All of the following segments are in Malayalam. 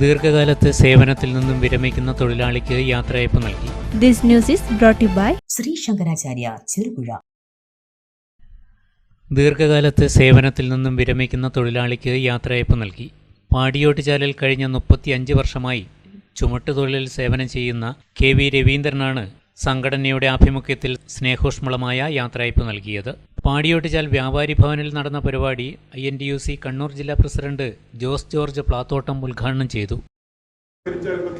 ദീർഘകാലത്തെ സേവനത്തിൽ നിന്നും വിരമിക്കുന്ന തൊഴിലാളിക്ക് യാത്രയയപ്പ് നൽകി. This news is brought by by Shri Shankaracharya Cherupuzha. ദീർഘകാലത്തെ സേവനത്തിൽ നിന്നും വിരമിക്കുന്ന തൊഴിലാളിക്ക് യാത്രയയപ്പ് നൽകി. പാടിയോട്ടുചാലിൽ കഴിഞ്ഞ മുപ്പത്തിയഞ്ച് വർഷമായി ചുമട്ടുതൊഴിലിൽ സേവനം ചെയ്യുന്ന കെ വി രവീന്ദ്രനാണ് സംഘടനയുടെ ആഭിമുഖ്യത്തിൽ സ്നേഹോഷ്മളമായ യാത്രയയപ്പ് നൽകിയത്. പാടിയോട്ടുചാൽ വ്യാപാരി ഭവനിൽ നടന്ന പരിപാടി I N D U C Kannur ജില്ലാ പ്രസിഡന്റ് ജോസ് ജോർജ് പ്ലാത്തോട്ടം ഉദ്ഘാടനം ചെയ്തു.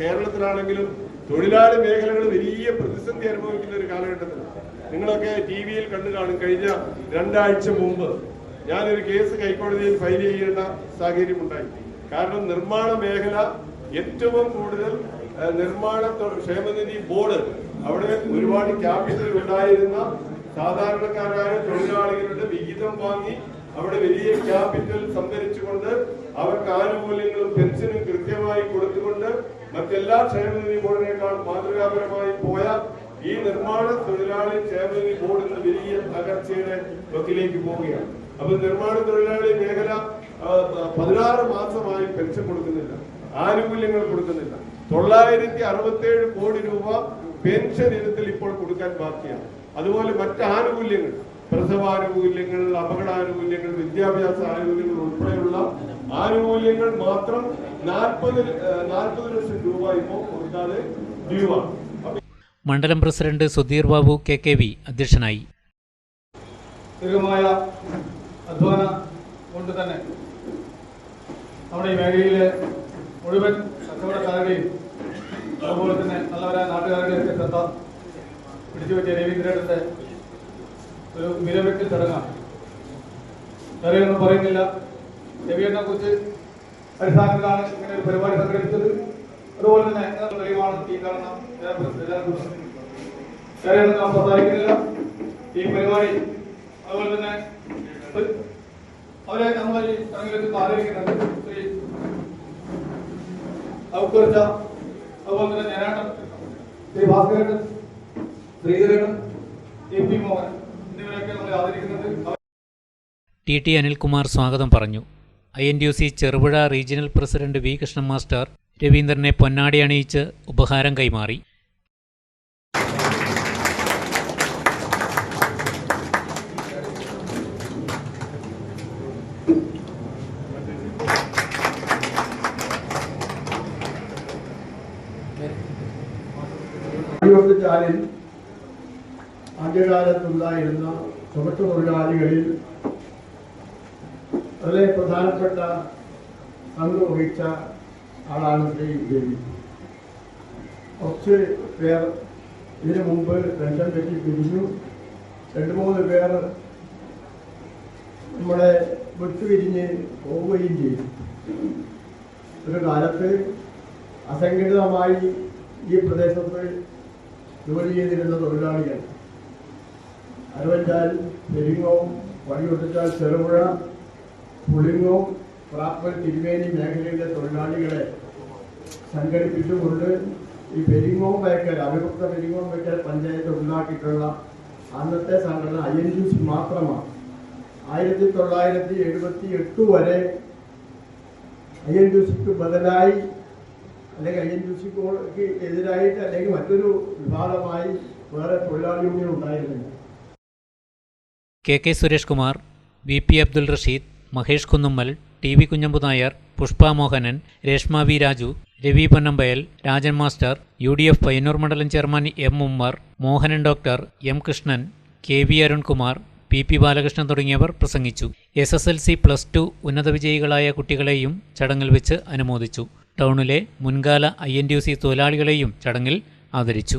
കേരളത്തിലാണെങ്കിലും തൊഴിലാളി മേഖലകൾ വലിയ പ്രതിസന്ധി അനുഭവിക്കുന്ന ഒരു കാലഘട്ടത്തിൽ നിങ്ങളൊക്കെ ടി വിയിൽ കണ്ടു കാണും. കഴിഞ്ഞ രണ്ടാഴ്ച മുമ്പ് ഞാനൊരു കേസ് ഹൈക്കോടതിയിൽ ഫയൽ ചെയ്യേണ്ട സാഹചര്യം ഉണ്ടായി. കാരണം നിർമ്മാണ മേഖല ഏറ്റവും കൂടുതൽ നിർമ്മാണ ക്ഷേമനിധി ബോർഡ് അവിടെ ഒരുപാട് ക്യാപിറ്റൽ ഉണ്ടായിരുന്ന സാധാരണക്കാരായ തൊഴിലാളികളുടെ വിഹിതം വാങ്ങി അവിടെ വലിയ ക്യാപിറ്റൽ സംഭരിച്ചുകൊണ്ട് അവർക്ക് ആനുകൂല്യങ്ങളും പെൻഷനും കൃത്യമായി കൊടുത്തുകൊണ്ട് മറ്റെല്ലാ ക്ഷേമനിധി ബോർഡിനേക്കാൾ മാതൃകാപരമായി പോയ ഈ നിർമ്മാണ തൊഴിലാളി ക്ഷേമനിധി ബോർഡ് എന്ന വലിയ തകർച്ചയുടെ വക്കിലേക്ക് പോവുകയാണ്. അപ്പൊ നിർമ്മാണ തൊഴിലാളി മേഖല പതിനാറ് മാസമായി പെൻഷൻ കൊടുക്കുന്നില്ല ആനുകൂല്യങ്ങൾ കൊടുക്കുന്നില്ല. തൊള്ളായിരത്തി അറുപത്തി ഏഴ് കോടി രൂപ പെൻഷൻ ഇനത്തിൽ ഇപ്പോൾ കൊടുക്കാൻ ബാക്കിയാണ്. അതുപോലെ മറ്റ് ആനുകൂല്യങ്ങൾ പ്രസവാനുകൂല്യങ്ങൾ അപകടാനുകൂല്യങ്ങൾ വിദ്യാഭ്യാസ ആനുകൂല്യങ്ങൾ ഉൾപ്പെടെയുള്ള ആനുകൂല്യങ്ങൾ മാത്രം നാൽപ്പത് നാൽപ്പത് ലക്ഷം രൂപ ഇപ്പോൾ കൊടുക്കാതെ മണ്ഡലം president Sudheer Babu K K V അധ്യക്ഷനായി. ദീർഘമായ അധ്വാന കൊണ്ട് തന്നെ നമ്മുടെ ഈ മേഖലയിലെ മുഴുവൻ കച്ചവടക്കാരുടെയും അതുപോലെ തന്നെ നല്ലവരായ നാട്ടുകാരുടെയും ഒക്കെ ശ്രദ്ധ പിടിച്ചു പറ്റിയ രവീന്ദ്രേട്ടന്റെ ഒരു വിരവെക്കൽ ചടങ്ങാണ്. വേറെയൊന്നും പറയുന്നില്ല. രവീന്ദ്രനെ കുറിച്ച് അടിസ്ഥാനത്തിലാണ് ഇങ്ങനെ ഒരു പരിപാടി സംഘടിപ്പിച്ചത്. അതുപോലെ തന്നെ തെളിവാണ് ഈ കാണുന്ന ജനപ്രതിനിധി വേറെയൊന്നും ഞാൻ സംസാരിക്കുന്നില്ല ഈ പരിപാടി അതുപോലെ തന്നെ അവരെ നമ്മൾ ഈ ചടങ്ങിലേക്ക് ആദരിക്കുന്നുണ്ട്. ശ്രീ ഔക്കുറിച്ച അതുപോലെ തന്നെ ഞാനാട്ടൻ ശ്രീ ഭാസ്കരൻ ശ്രീധരൻ എ പി മോഹൻ എന്നിവരെയൊക്കെ നമ്മൾ ആദരിക്കുന്നുണ്ട് ടി ടി അനിൽകുമാർ സ്വാഗതം പറഞ്ഞു. I N D U C Cherupuzha regional president V Krishnan master രവീന്ദ്രനെ പൊന്നാടി അണിയിച്ച് ഉപഹാരം കൈമാറി. ആദ്യകാലത്തുണ്ടായിരുന്ന ചുമട്ടുതൊഴിലാളികളിൽ വളരെ പ്രധാനപ്പെട്ട പങ്ക് വഹിച്ച ആളാണ് ശ്രീ ദേവി. കുറച്ച് പേർ ഇതിനു മുമ്പ് പെൻഷൻ പറ്റി പിരിഞ്ഞു. രണ്ടു മൂന്ന് പേർ നമ്മുടെ വിട്ടുപിരിഞ്ഞ് പോവുകയും ചെയ്തു. ഒരു കാലത്ത് അസംഘടിതമായി ഈ പ്രദേശത്ത് ജോലി ചെയ്തിരുന്ന തൊഴിലാളികൾ അരവഞ്ചാൽ പെരിങ്ങോം വഴിയൊട്ടിച്ചാൽ ചെറുപുഴ പുളിങ്ങോം പ്രാപ്പൽ തിരുവേനി മേഖലയിലെ തൊഴിലാളികളെ സംഘടിപ്പിച്ചുകൊണ്ട് ഈ പെരിങ്ങോം വയക്കൽ അവിമുക്ത പെരിങ്ങോം വയക്കൽ പഞ്ചായത്ത് ഉണ്ടാക്കിയിട്ടുള്ള അന്നത്തെ സംഘടന ഐ എൻ യു സി മാത്രമാണ്. ആയിരത്തി തൊള്ളായിരത്തി എഴുപത്തി എട്ട് വരെ ഐ എൻ യു സിക്ക് ബദലായി അല്ലെങ്കിൽ ഐ എൻ യു സിക്ക് എതിരായിട്ട് അല്ലെങ്കിൽ മറ്റൊരു വിഭാഗമായി വേറെ തൊഴിലാളി യൂണിയൻ ഉണ്ടായിരുന്നില്ല. K K Suresh Kumar V P Abdul Rasheed Mahesh Kunnummal T V Kunhambu Nair Pushpa Mohanan Reshma V Raju Ravi Ponnambayal Rajan master U D F Payyanur മണ്ഡലം chairman M Ummer Mohanan doctor M Krishnan K V Arunkumar P P Balakrishnan തുടങ്ങിയവർ പ്രസംഗിച്ചു. S S L C plus two ഉന്നത വിജയികളായ കുട്ടികളെയും ചടങ്ങിൽ വെച്ച് അനുമോദിച്ചു. ടൗണിലെ മുൻകാല I N D U C തൊഴിലാളികളെയും ചടങ്ങിൽ ആദരിച്ചു.